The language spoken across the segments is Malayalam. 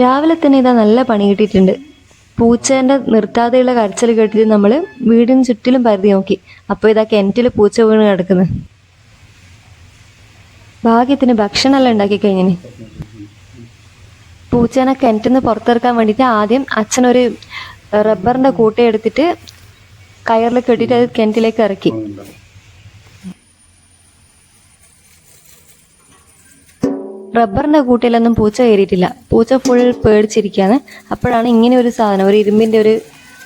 രാവിലെ തന്നെ ഇതാ നല്ല പണി കിട്ടിയിട്ടുണ്ട്. പൂച്ചേന്റെ നിർത്താതെയുള്ള കരച്ചിൽ കേട്ടിട്ട് നമ്മൾ വീടിന് ചുറ്റിലും പരിധി നോക്കി. അപ്പോൾ ഇതാ കിണറ്റിൽ പൂച്ച വീണ് കിടക്കുന്നത് ഭാഗ്യത്തിന് ഭക്ഷണമെല്ലാം ഉണ്ടാക്കി കഴിഞ്ഞിന്. പൂച്ചേനെ കിണറ്റിൽ നിന്ന് പുറത്തിറക്കാൻ വേണ്ടിയിട്ട് ആദ്യം അച്ഛനൊരു റബ്ബറിന്റെ കൂട്ടയെടുത്തിട്ട് കയറിൽ കെട്ടിയിട്ട് അത് കിണറ്റിലേക്ക് ഇറക്കി. റബ്ബറിന്റെ കൂട്ടിലൊന്നും പൂച്ച കയറിയിട്ടില്ല. പൂച്ച ഫുൾ പേടിച്ചിരിക്കുകയാണ് അപ്പോഴാണ് ഇങ്ങനെ ഒരു സാധനം ഒരു ഇരുമ്പിന്റെ ഒരു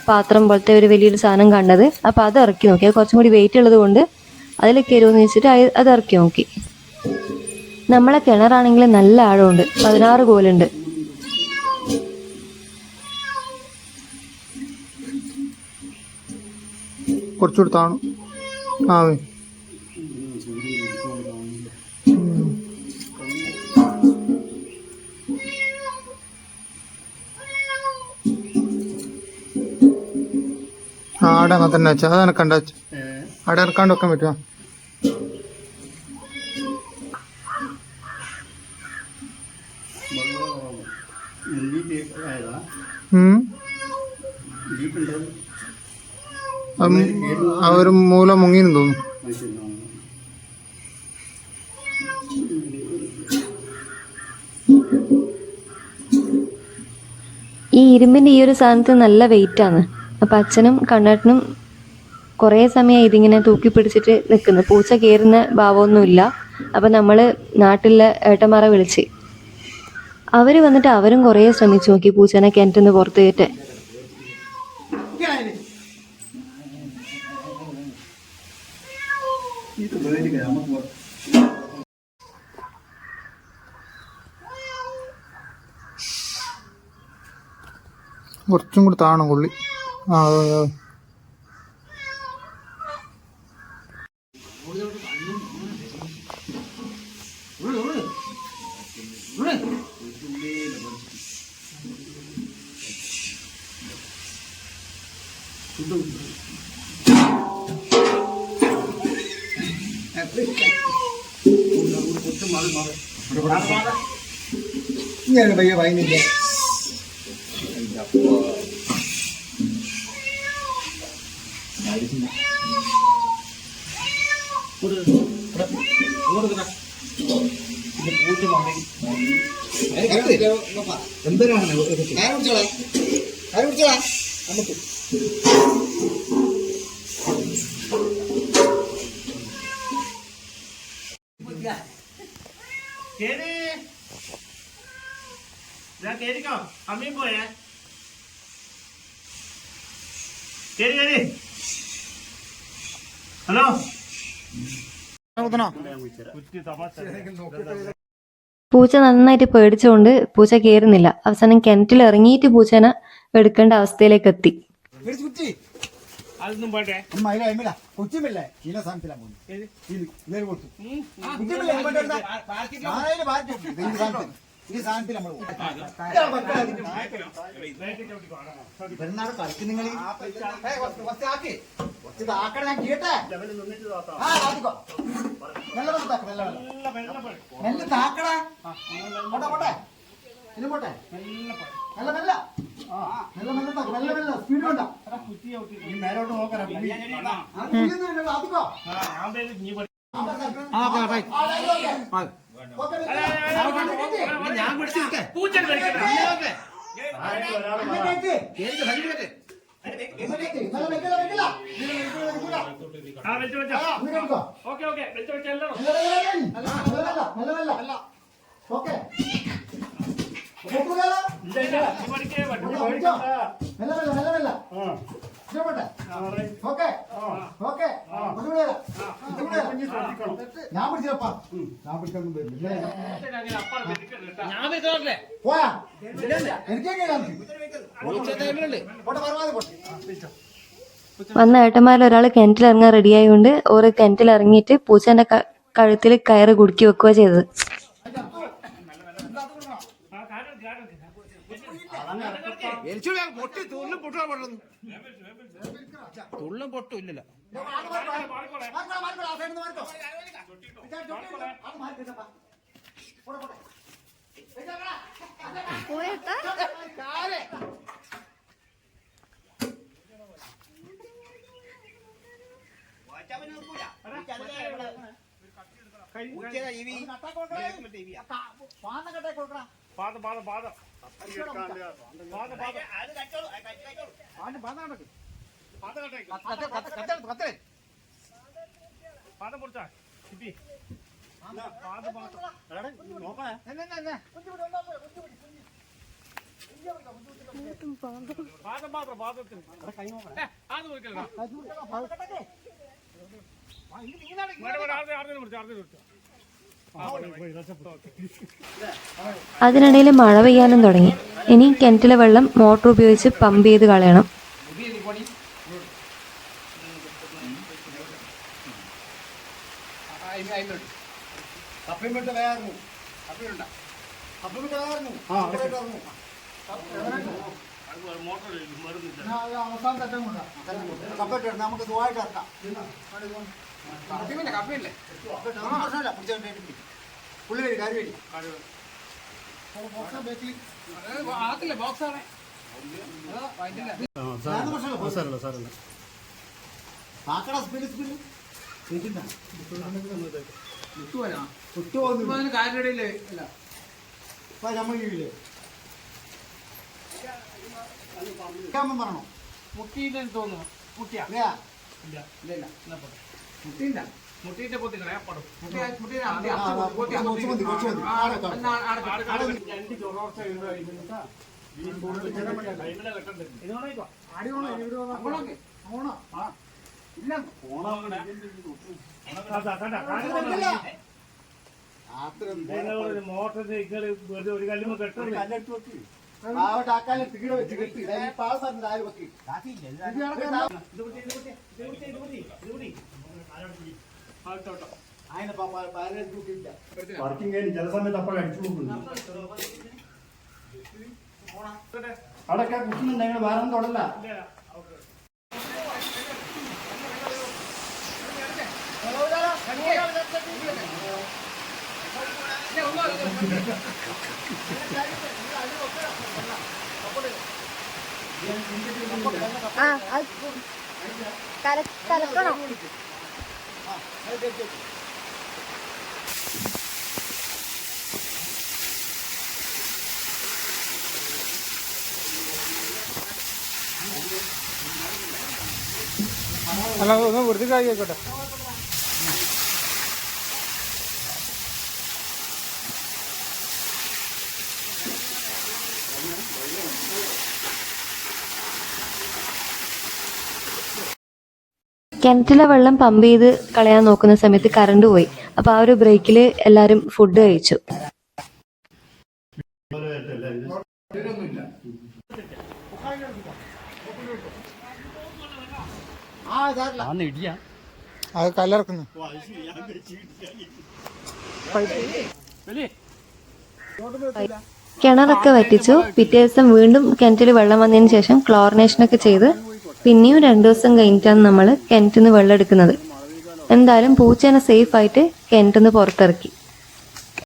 പാത്രം പോലത്തെ ഒരു വലിയൊരു സാധനം കണ്ടത്. അപ്പോൾ അത് ഇറക്കി നോക്കി. അത് കുറച്ചും കൂടി വെയിറ്റ് ഉള്ളത് കൊണ്ട് അതിൽ കയറുമെന്ന് വെച്ചിട്ട് അത് ഇറക്കി നോക്കി. നമ്മളെ കിണറാണെങ്കിൽ നല്ല ആഴമുണ്ട്. പതിനാറ് കോലുണ്ട്. കുറച്ചുകൂടി താണു. ആവേ ആടെ അങ്ങനെ തന്നെ വെച്ചാ? അത് എനക്കണ്ട വെച്ച. ആടെ ഇറക്കാണ്ട് വെക്കാൻ പറ്റുമോ ആ ഒരു മൂല മുങ്ങിന്ന് തോന്നുന്നു. ഈ ഇരുമ്പിന്റെ ഈ ഒരു സാധനത്തിന് നല്ല വെയിറ്റ് ആണ്. അപ്പൊ അച്ഛനും കണ്ണേട്ടനും കുറേ സമയം ഇതിങ്ങനെ തൂക്കി പിടിച്ചിട്ട് നിൽക്കുന്നു. പൂച്ച കയറുന്ന ഭാവമൊന്നുമില്ല. അപ്പം നമ്മൾ നാട്ടിലെ ഏട്ടന്മാരെ വിളിച്ച്. അവർ വന്നിട്ട് അവരും കുറേ ശ്രമിച്ചു നോക്കി പൂച്ചനെ കിണറ്റിന്ന് പുറത്ത് കയറ്റാൻ. കുറച്ചും കൂടി താണു കൊള്ളി. ഇങ്ങനെ പയ്യ പറയുന്നില്ല എന്തിനാണ് നമുക്ക് കേറി. ഞാൻ കേറിക്കോ അമ്മയും പോയേ കേറി കേറി. ഹലോ. പൂച്ച നന്നായിട്ട് പേടിച്ചുകൊണ്ട് പൂച്ച കയറുന്നില്ല അവസാനം കിണറ്റിൽ ഇറങ്ങിയിട്ട് പൂച്ചനെ എടുക്കേണ്ട അവസ്ഥയിലേക്ക് എത്തി. അതൊന്നും ഈ സാധനത്തിൽ നമ്മൾ പെരുന്നാൾ കളിക്കും നിങ്ങൾ കുറച്ച് ആക്കി. കുറച്ച് ഇതാക്കണം ഞാൻ കേട്ടെ ആ മെല്ലെ മെല്ലെ താക്ക് മെല്ലെ മെല്ലെ മെല്ലെ താക്കടാ. പോട്ടെ പോട്ടെ. ഇനി പോട്ടെ. മെല്ലെ മെല്ലെ മെല്ലെ. മെല്ലെ താക്ക് മെല്ലെ മെല്ലെ. സ്പീഡ് വേണ്ട. ഈ മേലോട്ട് നോക്കറ അത് ചെയ്യുന്നില്ല, ആക്കിക്കോ ഞാൻ പിടിച്ചിട്ടെ പൂച്ച കളിക്കട്ടെ ആ വെച്ച്. വെച്ചോ ഓക്കെ ഓക്കെ വെച്ച് വെച്ചല്ലോ ഇല്ല ഇല്ല പോട്ടെ വന്ന ഏട്ടന്മാരിൽ ഒരാൾ കിണറ്റിൽ ഇറങ്ങാൻ റെഡിയായതുകൊണ്ട് ഓരോ കിണറ്റിൽ ഇറങ്ങിയിട്ട് പൂച്ചേന്റെ ക- കഴുത്തിൽ കയറ് കുടുക്കി വെക്കുക ചെയ്തത്. പൊട്ടി തുള്ളും പൊട്ടും ഇല്ലല്ലോ. മാറിക്കോ, പാത പാത പാത പാത പാത പാത പാത പാത. പോയേട്ടാ. അതിനിടയിൽ മഴ പെയ്യാനും തുടങ്ങി. ഇനി കിണറ്റിലെ വെള്ളം മോട്ടോർ ഉപയോഗിച്ച് പമ്പ് ചെയ്ത് കളയണം. വിട്ട് വേറുന്നു കപ്പയുണ്ട കപ്പ വിട്ട് വേറുന്നു അവസാനം തട്ടം കൊണ്ടാ. കപ്പയിട്ട് നമുക്ക് സുഖമായിട്ട് ഇറക്കാം. കപ്പയില്ലേ കപ്പയില്ലേ പ്രശ്നമില്ല. പിടിച്ചോണ്ട് പുള്ളി വരും. കാര്യം വരും. ആക്കട സ്പീഡ് സ്പീഡ് നമ്മളില്ലേ പറഞ്ഞോ മുട്ടിയില്ലെന്ന് തോന്നുന്നു മുട്ടിയാ ഇല്ലയാ ഇല്ല ഇല്ല മുട്ടിയില്ല മുട്ടിയിട്ട് പൊത്തിക്കളയാ പടും കുറച്ച് മതി കുറച്ച് മതി ആടെ കാണും. ഓണോ ആ ഇല്ല മോട്ടർ സൈക്കിൾ വെറുതെ ഒരു കല്ലുമ്പോ കെട്ടുന്നത് കല്ലെടുത്ത് വെക്ക് പാവട്ട് ആക്കാലെ തീടെ വെച്ച് കെട്ടി ഈ പാവ സാറിന് ആര് വെക്ക് പാർക്കിംഗ് കഴിഞ്ഞ് ചില സമയത്ത് അപ്പോൾ അടിച്ചു കൊടുക്കുന്നു അവിടെയൊക്കെ കുട്ടുന്നുണ്ട് ഞങ്ങൾ വേറെ തൊടല്ല ആ കലക്കണം അല്ല ഒന്ന് ആയിക്കോട്ടെ. കിണറ്റിലെ വെള്ളം പമ്പ് ചെയ്ത് കളയാൻ നോക്കുന്ന സമയത്ത് കറണ്ട് പോയി. അപ്പൊ ആ ഒരു ബ്രേക്കിൽ എല്ലാരും ഫുഡ് കഴിച്ചു. അത് കലർക്കുന്നു കിണറൊക്കെ വറ്റിച്ചു. പിറ്റേ ദിവസം വീണ്ടും കിണറ്റിൽ വെള്ളം വന്നതിന് ശേഷം ക്ലോറിനേഷനൊക്കെ ചെയ്ത് പിന്നെയും രണ്ടു ദിവസം കഴിഞ്ഞിട്ടാണ് നമ്മൾ കിണറ്റിൽ നിന്ന് വെള്ളം എടുക്കുന്നത് എന്തായാലും പൂച്ചേനെ സേഫ് ആയിട്ട് കിണറ്റിൽ നിന്ന് പുറത്തിറക്കി.